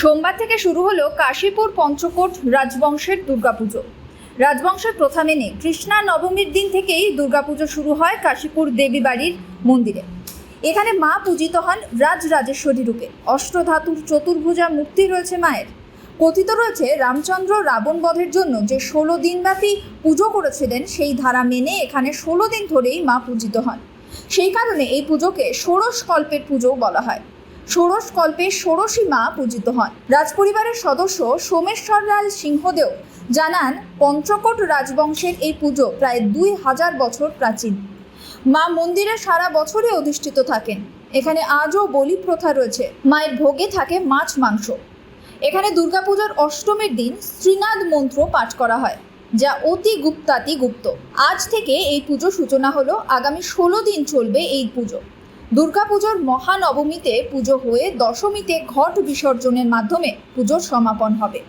সোমবার থেকে শুরু হলো কাশীপুর পঞ্চকোট রাজবংশের দুর্গাপুজো। রাজবংশের প্রথা মেনে কৃষ্ণা নবমীর দিন থেকেই দুর্গাপুজো শুরু হয় কাশীপুর দেবী বাড়ির মন্দিরে। এখানে মা পূজিত হন রাজরাজেশ্বরী রূপে। অষ্টধাতুর চতুর্ভুজা মূর্তি রয়েছে মায়ের। কথিত রয়েছে রামচন্দ্র রাবণ বধের জন্য যে ষোলো দিনব্যাপী পুজো করেছিলেন, সেই ধারা মেনে এখানে ষোলো দিন ধরেই মা পূজিত হন। সেই কারণে এই পুজোকে ষোড়শ কল্পের পুজো বলা হয়। ষোড়শ কল্পে ষোড়শী মা পূজিত হন। রাজপরিবারের সদস্য সোমেশ্বর লাল সিংহদেও জানান, পঞ্চকোট রাজবংশের এই পুজো প্রায় দুই হাজার বছর প্রাচীন। মা মন্দিরে সারা বছরে অধিষ্ঠিত থাকেন। এখানে আজও বলি প্রথা রয়েছে, মায়ের ভোগে থাকে মাছ মাংস। এখানে দুর্গাপূজার অষ্টমীর দিন শ্রীনাথ মন্ত্র পাঠ করা হয়, যা অতি গুপ্তাতি গুপ্ত। আজ থেকে এই পুজো সূচনা হলো, আগামী ষোলো দিন চলবে এই পুজো। দুর্গাপুজোর মহানবমীতে পুজো হয়ে দশমীতে ঘট বিসর্জনের মাধ্যমে পুজোর সমাপন হবে।